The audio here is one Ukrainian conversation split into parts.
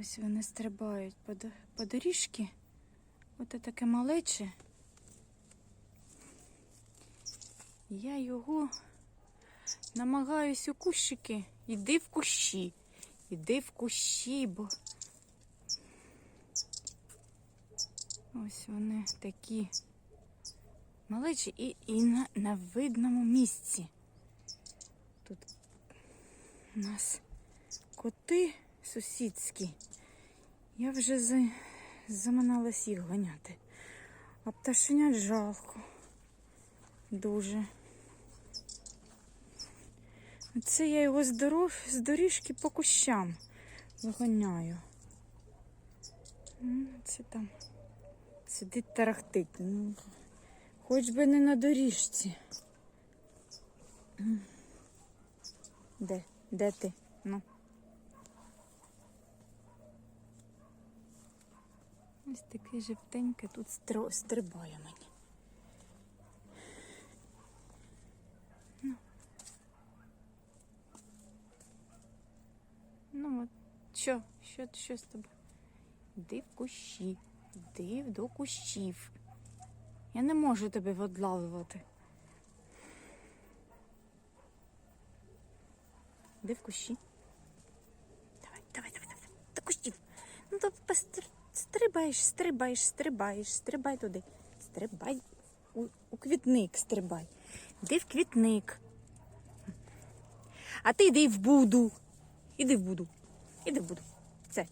Ось вони стрибають по, до- по доріжці. Оте таке малече. Я його намагаюсь у кущики. Іди в кущі. Іди в кущі, бо. Ось вони такі малечі і, і на, на видному місці. Тут у нас коти сусідські. Я вже за, заманалась їх ганяти. А пташенят жалко. Дуже. Це я його з, дорож, з доріжки по кущам виганяю. Це там сидить тарахтить. Ну, хоч би не на доріжці. Де? Де ти? Ну. Ось такий жовтенький тут стрибає мені. Ну. Ну от, що, що, що з тобою? Йди в кущі, йди до кущів. Я не можу тебе відлавлювати. Йди в кущі. Давай, давай, давай, давай. До кущів. Ну то постр... стрибаєш, стрибаєш, стрибаєш, стрибай туди. Стрибай у, у квітник стрибай. Йди в квітник. А ти йди в буду. Іди в буду. Іди в буду. Все.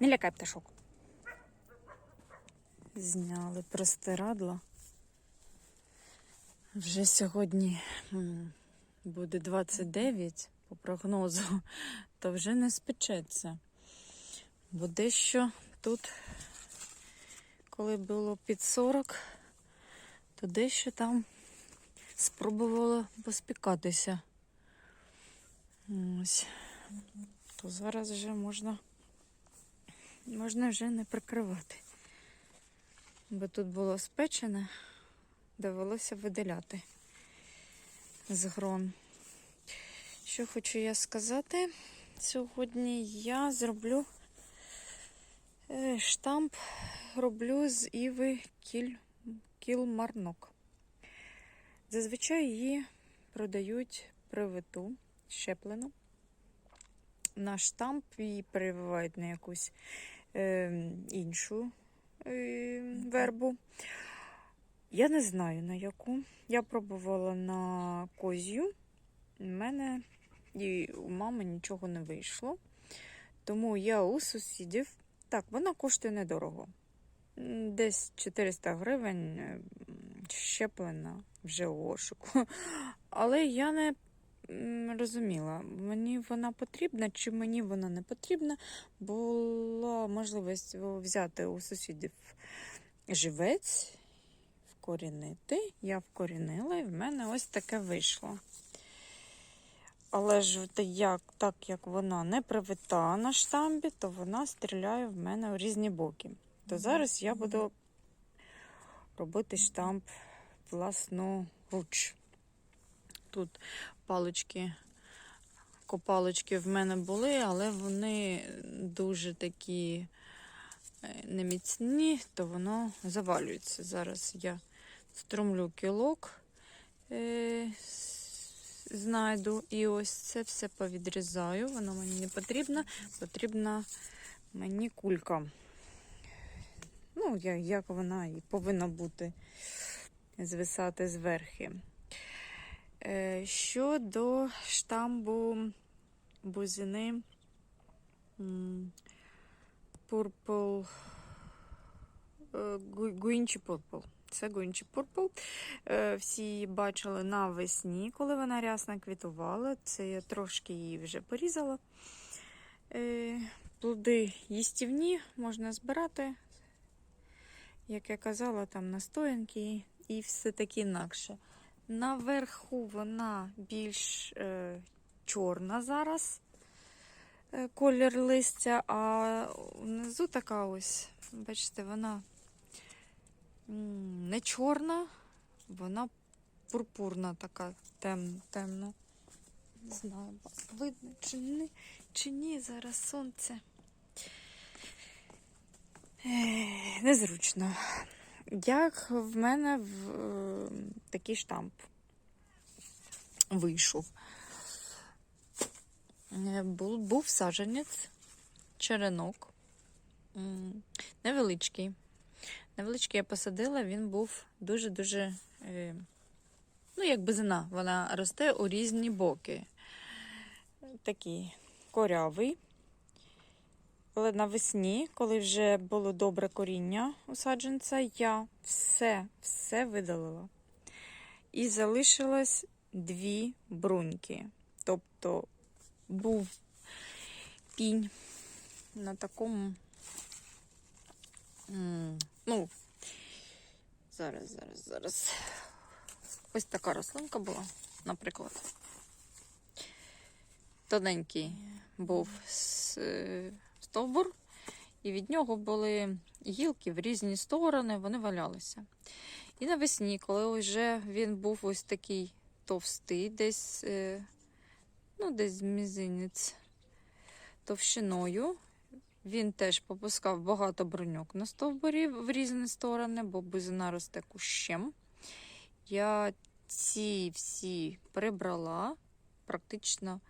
Не лякай пташок. Зняли простирадло. Вже сьогодні буде 29 по прогнозу, то вже не спечеться. Бо дещо тут, коли було під 40, то дещо там спробувало поспікатися. Ось. То зараз вже можна, можна вже не прикривати. Бо тут було спечене, довелося виділяти з грон. Що хочу я сказати? Сьогодні я зроблю штамп роблю з Іви Кіль, Кілмарнок. Зазвичай її продають привиту, щеплену. На штамп її перевивають на якусь е, іншу е, вербу. Я не знаю на яку. Я пробувала на козю. У мене і у мами нічого не вийшло. Тому я у сусідів. Так, вона коштує недорого. Десь 400 гривень е, щеплена вже у ошику. Але я не розуміла, мені вона потрібна чи мені вона не потрібна. Була можливість взяти у сусідів живець, вкорінити. Я вкорінила, і в мене ось таке вийшло. Але ж як, так як вона не привита на штамбі, то вона стріляє в мене у різні боки. То зараз я буду робити штамп власноруч. Тут палички, копалочки в мене були, але вони дуже такі е, неміцні, то воно завалюється. Зараз я струмлю кілок. Е, знайду. І ось це все повідрізаю. Воно мені не потрібно. Потрібна мені кулька. Ну, як вона і повинна бути звисати зверхи. Е, Щодо штамбу бузини Purple е, Гу- Purple. Це Guinchi Purple. Е, Всі її бачили навесні, коли вона рясно квітувала. Це я трошки її вже порізала. Е, Плоди їстівні, можна збирати. Як я казала, там настоянки і все таке інакше. Наверху вона більш е, чорна зараз, е, колір листя, а внизу така ось, бачите, вона не чорна, вона пурпурна така, тем, темна. Не знаю, видно чи ні, чи ні, зараз сонце. Ех, Незручно. Як в мене в, е, такий штамп вийшов. Е, Був, був саджанець, черенок. Невеличкий. Невеличкий я посадила, він був дуже-дуже, е, ну, як бизина, вона росте у різні боки. Такий корявий. Але навесні, коли вже було добре коріння у саджанця, я все, все видалила. І залишилось дві бруньки. Тобто був пінь на такому. Ну, зараз, зараз, зараз. Ось така рослинка була, наприклад. Тоненький був стовбур, і від нього були гілки в різні сторони, вони валялися. І навесні, коли вже він був ось такий товстий, десь, е, ну, десь мізинець товщиною, він теж попускав багато броньок на стовбурі в різні сторони, бо бузина росте кущем. Я ці всі прибрала практично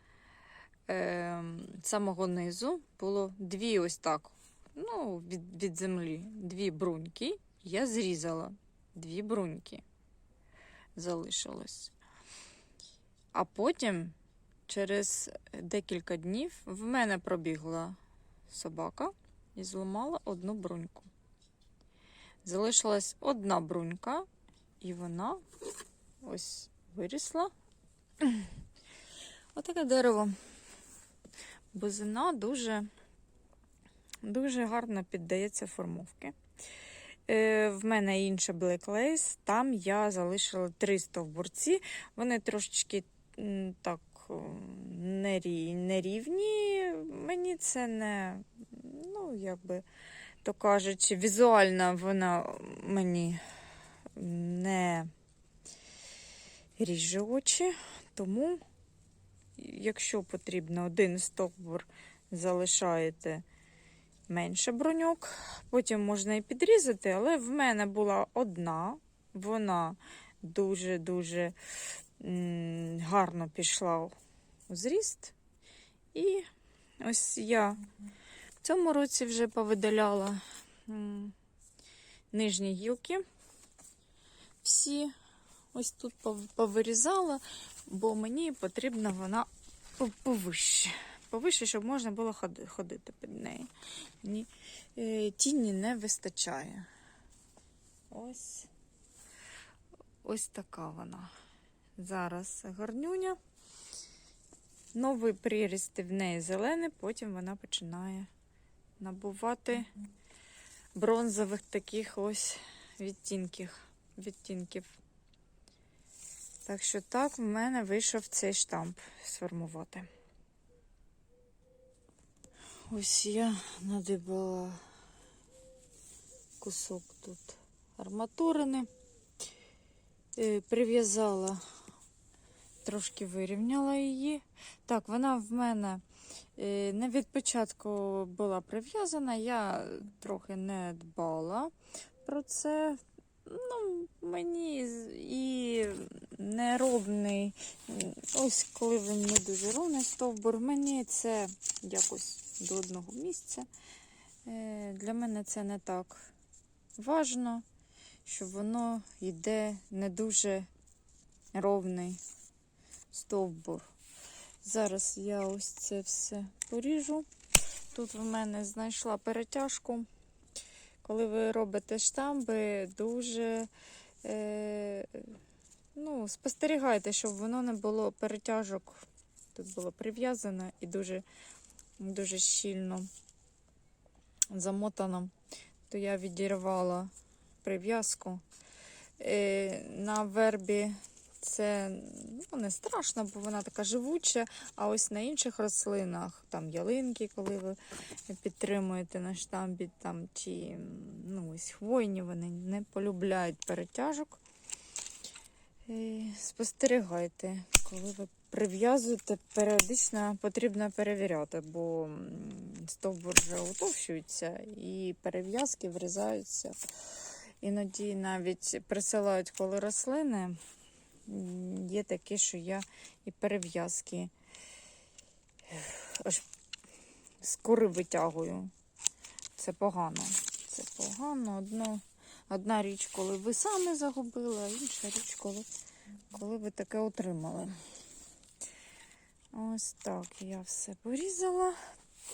е, самого низу було дві ось так. Ну, від, від землі дві бруньки. Я зрізала дві бруньки. Залишилось. А потім, через декілька днів, в мене пробігла собака і зламала одну бруньку. Залишилась одна брунька, і вона ось вирісла. Отаке дерево. Бузина дуже, дуже гарно піддається формовки. Е, в мене інше Black Lace, там я залишила три стовбурці. Вони трошечки так нерівні. Мені це не, ну, якби то кажучи, візуально вона мені не ріже очі, тому якщо потрібно один стовбур залишаєте менше броньок, потім можна і підрізати, але в мене була одна, вона дуже-дуже гарно пішла у зріст. І ось я в цьому році вже повидаляла нижні гілки. Всі ось тут повирізала, бо мені потрібна вона повище. Повище, щоб можна було ходити під нею. Мені е, тіні не вистачає. Ось ось така вона. Зараз гарнюня. Новий приріст в неї зелений, потім вона починає набувати бронзових таких ось відтінків. відтінків. Так що так в мене вийшов цей штамп сформувати. Ось я надибала кусок тут арматурини, Е, прив'язала, трошки вирівняла її. Так, вона в мене е, не від початку була прив'язана, я трохи не дбала про це. Ну, мені і неровний, ось коли він не дуже ровний стовбур, мені це якось до одного місця. Е, Для мене це не так важно, що воно йде не дуже ровний стовбур. Зараз я ось це все поріжу. Тут в мене знайшла перетяжку. Коли ви робите штамби, дуже е, ну, спостерігайте, щоб воно не було перетяжок. Тут було прив'язано і дуже, дуже щільно замотано. То я відірвала прив'язку. Е, на вербі це ну, не страшно, бо вона така живуча. А ось на інших рослинах, там ялинки, коли ви підтримуєте на штамбі, там чи ну, ось хвойні, вони не полюбляють перетяжок. Е, Спостерігайте, коли ви прив'язуєте, періодично потрібно перевіряти, бо стовбур вже утовщується і перев'язки врізаються. Іноді навіть присилають, коли рослини. Є такі, що я і перев'язки аж з кори витягую. Це погано. Це погано. Одно, одна річ, коли ви самі загубили, а інша річ, коли, коли ви таке отримали. Ось так я все порізала.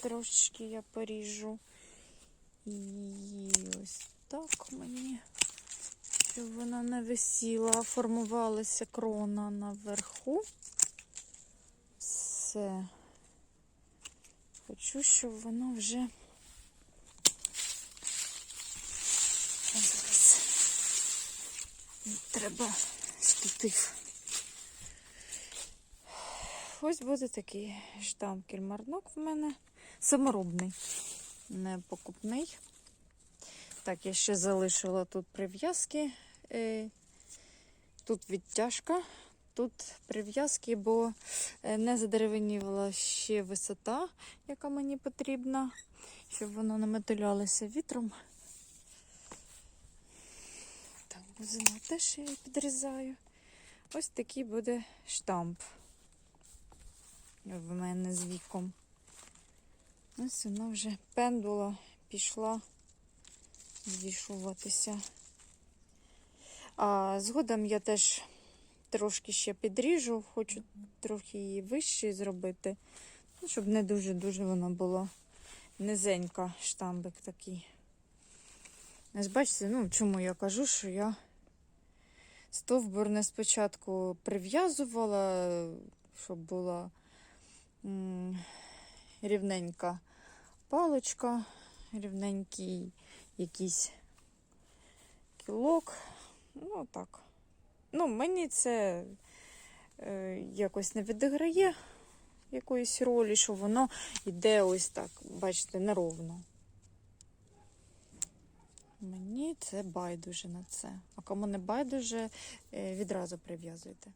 Трошечки я поріжу. І ось так мені, щоб вона не висіла, формувалася крона наверху. Все. Хочу, щоб воно вже. Зараз треба штатив. Ось буде такий штамп кільмарнок в мене. Саморобний, не покупний. Так, я ще залишила тут прив'язки. Е, Тут відтяжка, тут прив'язки, бо е, не задеревенівала ще висота, яка мені потрібна, щоб воно не металялося вітром. Так, бузину теж я підрізаю. Ось такий буде штамп в мене з віком. Ось вона вже пендула пішла звішуватися. А згодом я теж трошки ще підріжу, хочу трохи її вище зробити, ну, щоб не дуже-дуже вона була низенька штамбик такий. Ось бачите, ну чому я кажу, що я стовбур не спочатку прив'язувала, щоб була рівненька паличка, рівненький якийсь кілок. Ну, так. Ну, мені це е, якось не відіграє якоїсь ролі, що воно йде ось так, бачите, неровно. Мені це байдуже на це. А кому не байдуже, е, відразу прив'язуйте.